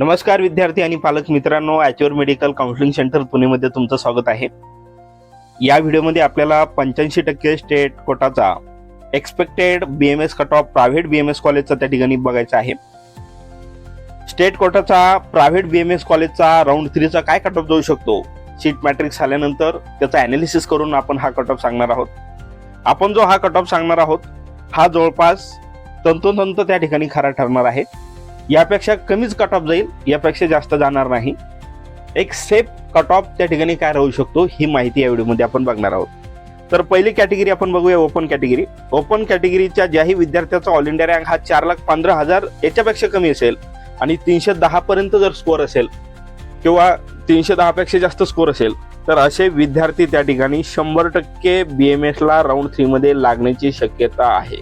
नमस्कार विद्यार्थी आणि पालक मित्रांनो ॲच्युअर मेडिकल काउन्सिलिंग सेंटर पुणेमध्ये तुमचं स्वागत आहे. या व्हिडिओमध्ये आपल्याला पंच्याऐंशी टक्के state कोटाचा expected B M S cut off private B M S कॉलेजचा त्या ठिकाणी बघायचा आहे. स्टेट कोटाचा प्रायव्हेट बी एम एस कॉलेजचा राऊंड थ्रीचा काय कट ऑफ जाऊ शकतो? सीट मॅट्रिक्स आल्यानंतर त्याचा अनालिसिस करून आपण हा कट ऑफ सांगणार आहोत. आपण जो हा कट ऑफ सांगणार आहोत हा जवळपास तंतोतंत त्या ठिकाणी खरा ठरणार आहे. यापेक्षा कमीच कट ऑफ जाईल यापेक्षा जास्त जाणार नाही. एक सेफ कट ऑफ त्या ठिकाणी काय राहू शकतो ही माहिती या व्हिडिओमध्ये आपण बघणार आहोत. तर पहिली कॅटेगरी आपण बघूया ओपन कॅटेगरी ओपन कॅटेगरीच्या ज्याही विद्यार्थ्याचा ऑल इंडिया रँक हा चार लाख पंधरा हजार याच्यापेक्षा कमी असेल आणि तीनशे दहा पर्यंत जर स्कोअर असेल किंवा तीनशे दहा पेक्षा जास्त स्कोअर असेल तर असे विद्यार्थी त्या ठिकाणी शंभर टक्के बी एम एसला राऊंड थ्रीमध्ये लागण्याची शक्यता आहे.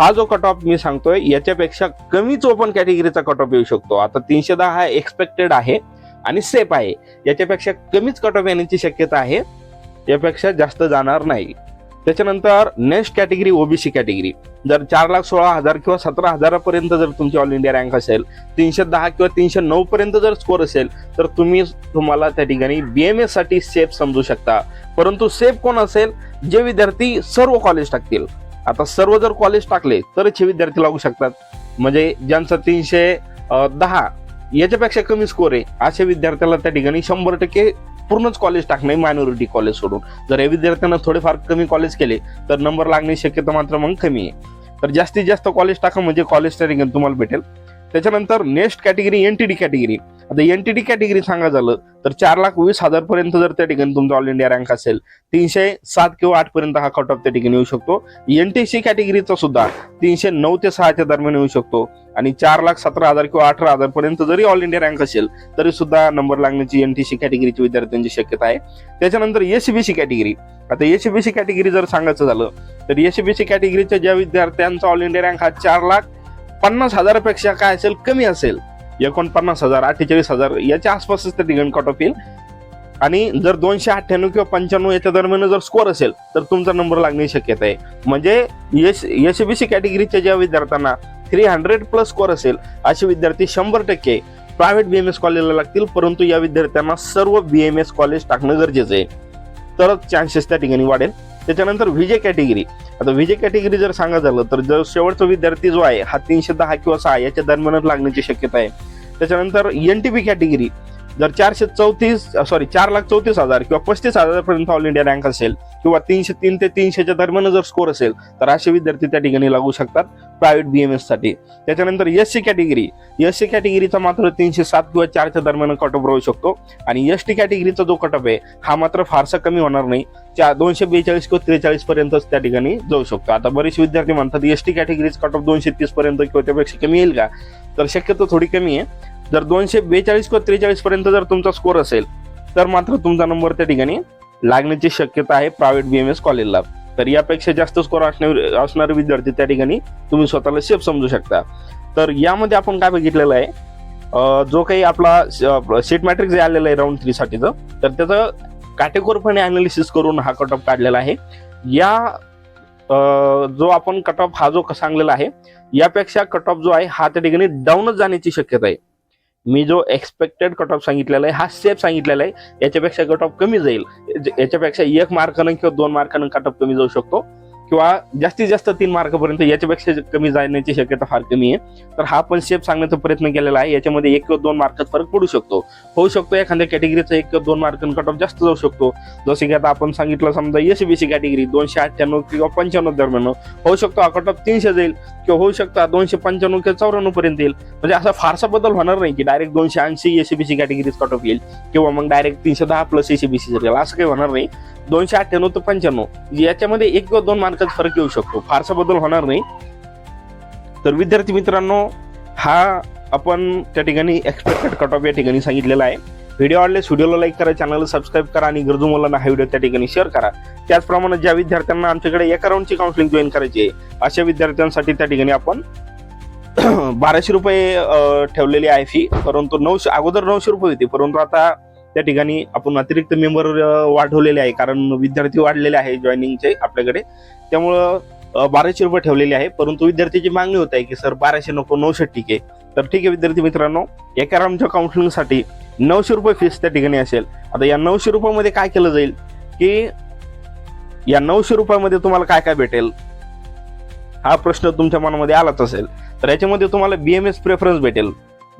हा जो कट ऑफ मी सांगतोय याच्यापेक्षा कमीच ओपन कॅटेगरीचा कट ऑफ येऊ शकतो. आता तीनशे दहा हा एक्सपेक्टेड आहे आणि सेफ आहे. याच्यापेक्षा कमीच कट ऑफ येण्याची शक्यता आहे. यापेक्षा जास्त जाणार नाही. त्याच्यानंतर नेक्स्ट कॅटेगरी ओबीसी कॅटेगरी जर चार लाख सोळा हजार किंवा सतरा हजारापर्यंत जर तुमची ऑल इंडिया रँक असेल तीनशे दहा किंवा तीनशे नऊ पर्यंत जर स्कोर असेल तर तुम्ही तुम्हाला त्या ठिकाणी बीएमएससाठी सेफ समजू शकता. परंतु सेफ कोण असेल? जे विद्यार्थी सर्व कॉलेज टाकतील. आता सर्व जर कॉलेज टाकले तरच हे विद्यार्थी लागू शकतात. म्हणजे ज्यांचं तीनशे दहा याच्यापेक्षा कमी स्कोर आहे अशा विद्यार्थ्याला त्या ठिकाणी शंभर टक्के पूर्णच कॉलेज टाकणे मायनॉरिटी कॉलेज सोडून. जर या विद्यार्थ्यांना थोडेफार कमी कॉलेज केले तर नंबर लागण्याची शक्यता मात्र मग कमी आहे. तर जास्तीत जास्त कॉलेज टाका म्हणजे कॉलेज त्या ठिकाणी तुम्हाला भेटेल. त्याच्यानंतर next category N T D category आता एन टी डी कॅटेगरी सांगा झालं तर चार लाख वीस हजार पर्यंत जर त्या ठिकाणी तुमचा ऑल इंडिया रँक असेल तीनशे सात किंवा आठ पर्यंत हा कट ऑफ त्या ठिकाणी येऊ शकतो. एन टी सी कॅटेगरीचा सुद्धा तीनशे नऊ ते सहाच्या दरम्यान येऊ शकतो. आणि चार लाख सतरा हजार किंवा अठरा हजार पर्यंत जरी ऑल इंडिया रँक असेल तरी सुद्धा नंबर लागण्याची एन टी सी कॅटेगरीची विद्यार्थ्यांची शक्यता आहे. त्याच्यानंतर एसीबीसी कॅटेगरी आता एसीबीसी कॅटेगरी जर सांगायचं झालं तर एसीबीसी कॅटेगरीच्या ज्या विद्यार्थ्यांचा ऑल इंडिया रँक हा चार लाख पन्नास हजारापेक्षा काय असेल कमी असेल. एकोणपन्नास हजार अठ्ठेचाळीस हजार याच्या आसपासच त्या ठिकाणी कट ऑफ येईल. आणि जर दोनशे अठ्ठ्याण्णव किंवा पंच्याण्णव याच्या दरम्यान जर स्कोअर असेल तर तुमचा नंबर लागण्याची शक्यता आहे. म्हणजे एस एसबीसी कॅटेगरीच्या ज्या विद्यार्थ्यांना थ्री हंड्रेड प्लस स्कोअर असेल असे विद्यार्थी शंभर टक्के प्रायव्हेट बी एम एस कॉलेजला लागतील परंतु या विद्यार्थ्यांना सर्व बी एम एस कॉलेज टाकणं गरजेचं आहे. तरच चान्सेस त्या ठिकाणी वाढेल. त्याच्यानंतर विजय कॅटेगरी आता विजय कॅटेगरी जर सांगा झालं तर जर शेवटचा विद्यार्थी जो आहे हा तीनशे दहा किंवा सहा याच्या दरम्यानच लागण्याची शक्यता आहे. त्याच्यानंतर एन टी पी कॅटेगरी जर चारशे चौतीस सॉरी चार लाख चौतीस हजार किंवा पस्तीस हजारपर्यंत ऑल इंडिया रँक असेल किंवा तीनशे तीन ते तीनशेच्या दरम्यान जर स्कोअर असेल तर असे विद्यार्थी त्या ठिकाणी लागू शकतात प्रायव्हेट एमसाठी. त्याच्यानंतर S C category S C कॅटेगरीचा मात्र तीनशे सात किंवा चारच्या दरम्यान कट ऑफ राहू शकतो. आणि एस टी कॅटेगरीचा जो कट ऑफ आहे हा मात्र फारसा कमी होणार नाही. त्या दोनशे बेचाळीस किंवा त्रेचाळीस पर्यंतच त्या ठिकाणी जाऊ शकतो. आता बरेच विद्यार्थी म्हणतात S T categories cut off दोनशे तीस पर्यंत किंवा त्यापेक्षा कमी येईल का? तर शक्यतो थोडी कमी आहे. जर दोनशे बेचाळीस किंवा त्रेचाळीस पर्यंत जर तुमचा स्कोअर असेल तर मात्र तुमचा नंबर त्या ठिकाणी लागण्याची शक्यता आहे प्रायव्हेट बीएमएस कॉलेजला तर यापेक्षा जास्त स्कोअर असणार असणारे विद्यार्थी त्या ठिकाणी तुम्ही स्वतःला सेफ समजू शकता. तर यामध्ये आपण काय बघितलेलं आहे जो काही आपला सीट मॅट्रिक जे आलेला आहे राऊंड थ्रीसाठीचं तर त्याचं काटेकोरपणे अनालिसिस करून हा कट ऑफ काढलेला आहे. या जो आपण कट ऑफ हा जो सांगलेला आहे यापेक्षा कट ऑफ जो आहे हा त्या ठिकाणी डाऊनच जाण्याची शक्यता आहे. मी जो एक्सपेक्टेड कट ऑफ सांगितलेला आहे हा सेफ सांगितलेला आहे याच्यापेक्षा कट ऑफ कमी जाईल. याच्यापेक्षा एक मार्कानं किंवा दोन मार्कानं कट ऑफ कमी जाऊ शकतो. किंवा जास्तीत जास्त तीन मार्कापर्यंत याच्यापेक्षा कमी जाण्याची शक्यता फार कमी आहे. तर हा पण शेप सांगण्याचा प्रयत्न केलेला आहे. याच्यामध्ये एक किंवा दोन मार्कात फरक पडू शकतो. होऊ शकतो एखाद्या कॅटेगरीचा एक किंवा दोन मार्क कट ऑफ जास्त जाऊ शकतो. जसे की आता आपण सांगितलं समजा एसबीसी कॅटेगरी दोनशे अठ्ठ्याण्णव किंवा पंच्याण्णव दरम्यान. होऊ शकतो हा कट ऑफ तीनशे जाईल किंवा होऊ शकतो दोनशे पंच्याण्णव किंवा चौऱ्याण्णव पर्यंत येईल. म्हणजे असा फारसा बदल होणार नाही की डायरेक्ट दोनशे ऐंशी एसीबीसी कॅटेगरीज कट ऑफ येईल किंवा मग डायरेक्ट तीनशे दहा प्लस एसीबीसी जर येईल. असं काही होणार नाही. दोनशे अठ्ठ्याण्णव ते पंच्याण्णव. याच्यामध्ये एक किंवा दोन मार्काचा फरक येऊ शकतो. फारसा बदल होणार नाही. तर विद्यार्थी मित्रांनो हा आपण त्या ठिकाणी एक्सपेक्टेड कट ऑफ या ठिकाणी सांगितलेला आहे. व्हिडिओ आवडल्यास व्हिडिओला लाईक करा चॅनलला सबस्क्राईब करा आणि गरजू मुलांना हा व्हिडिओ त्या ठिकाणी शेअर करा. त्याचप्रमाणे ज्या विद्यार्थ्यांना आमच्याकडे एका राऊंडची काउन्सिलिंग जॉईन करायची आहे अशा विद्यार्थ्यांसाठी त्या ठिकाणी आपण बाराशे रुपये ठेवलेली आहे फी परंतु नऊशे अगोदर नऊशे रुपये होती परंतु आता त्या ठिकाणी आपण अतिरिक्त मेंबर वाढवलेले आहे. कारण विद्यार्थी वाढलेले आहे जॉईनिंगचे आपल्याकडे. त्यामुळं बाराशे रुपये ठेवलेले आहे. परंतु विद्यार्थ्याची मागणी होत आहे की सर बाराशे नको नऊशे ठीक आहे. तर ठीक आहे विद्यार्थी मित्रांनो एका रामच्या काउन्सिलिंगसाठी नऊशे रुपये फीस त्या ठिकाणी असेल. आता या नऊशे रुपयामध्ये काय केलं जाईल? की या नऊशे रुपयामध्ये तुम्हाला काय काय भेटेल? हा प्रश्न तुमच्या मनामध्ये आलाच असेल. तर याच्यामध्ये तुम्हाला बीएमएस प्रेफरन्स भेटेल.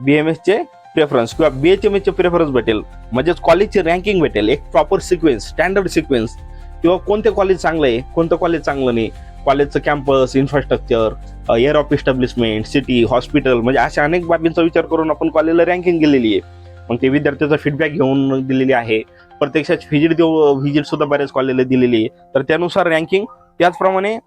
बी एम एसचे प्रेफरन्स किंवा बीएचएमएस चे प्रेफरन्स भेटेल. म्हणजेच कॉलेजची रँकिंग भेटेल. एक प्रॉपर सिक्वेन्स स्टँडर्ड सिक्वेन्स किंवा कोणते कॉलेज चांगलं आहे कोणतं कॉलेज चांगलं नाही. कॉलेजचं campus infrastructure year of establishment city hospital म्हणजे अशा अनेक बाबींचा विचार करून आपण कॉलेजला रँकिंग दिलेली आहे. मग ते विद्यार्थ्याचा फीडबॅक घेऊन दिलेली आहे. प्रत्यक्षात व्हिजिट देऊ व्हिजिट सुद्धा बऱ्याच कॉलेजला दिलेली आहे. तर त्यानुसार रँकिंग त्याचप्रमाणे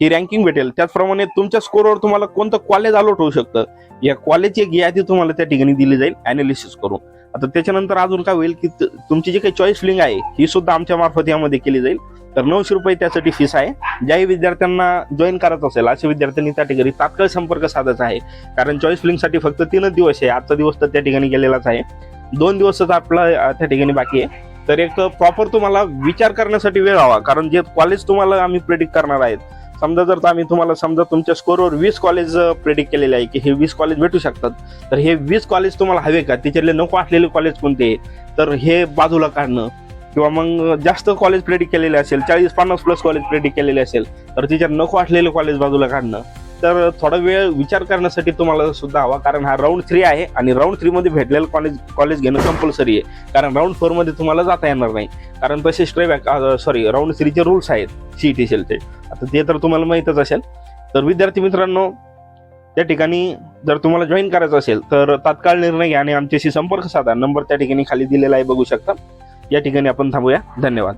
ही रँकिंग भेटेल. त्याचप्रमाणे तुमच्या स्कोरवर तुम्हाला कोणतं कॉलेज अलॉट होऊ शकतं या कॉलेजची एक यादी तुम्हाला त्या ठिकाणी दिली जाईल अनालिसिस करून. आता त्याच्यानंतर अजून काय होईल की त- तुमची जी काही चॉईस लिंग आहे ही सुद्धा आमच्या मार्फत यामध्ये केली जाईल. तर नऊशे रुपये त्यासाठी फीस आहे. ज्याही विद्यार्थ्यांना जॉईन करायचं असेल अशा विद्यार्थ्यांनी त्या ठिकाणी तात्काळ संपर्क साधायचा आहे. कारण चॉईस लिंकसाठी फक्त तीनच दिवस आहे आजचा दिवस तर त्या ठिकाणी गेलेलाच आहे. दोन दिवसच आपला त्या ठिकाणी बाकी आहे. तर एक प्रॉपर तुम्हाला विचार करण्यासाठी वेळ हवा कारण जे कॉलेज तुम्हाला आम्ही प्रेडिक्ट करणार आहेत समजा जर आम्ही तुम्हाला समजा तुमच्या स्कोरवर वीस कॉलेज प्रेडिक्ट केलेले आहे की हे वीस कॉलेज भेटू शकतात तर हे वीस कॉलेज तुम्हाला हवे का? त्याच्यातले नको असलेले कॉलेज कोणते? तर हे बाजूला काढणं. किंवा मग जास्त कॉलेज प्रेडिक्ट केलेले असेल चाळीस पन्नास प्लस कॉलेज प्रेडिक्ट केलेले असेल तर तिच्यात नको असलेले कॉलेज बाजूला काढणं. तर थोडा वेळ विचार करण्यासाठी तुम्हाला सुद्धा हवा कारण हा राऊंड थ्री आहे आणि राऊंड थ्री मध्ये भेटलेलं कॉलेज कॉलेज घेणं कंपल्सरी आहे. कारण राऊंड फोरमध्ये तुम्हाला जाता येणार नाही. कारण तसे स्ट्रेबॅक सॉरी राऊंड थ्रीचे रूल्स आहेत सीईटी सेलचे आता ते तर तुम्हाला माहीतच असेल. तर विद्यार्थी मित्रांनो त्या ठिकाणी जर तुम्हाला जॉईन करायचं असेल तर तात्काळ निर्णय घ्या आणि आमच्याशी संपर्क साधा. नंबर त्या ठिकाणी खाली दिलेला आहे बघू शकता. या ठिकाणी आपण थांबूया. धन्यवाद.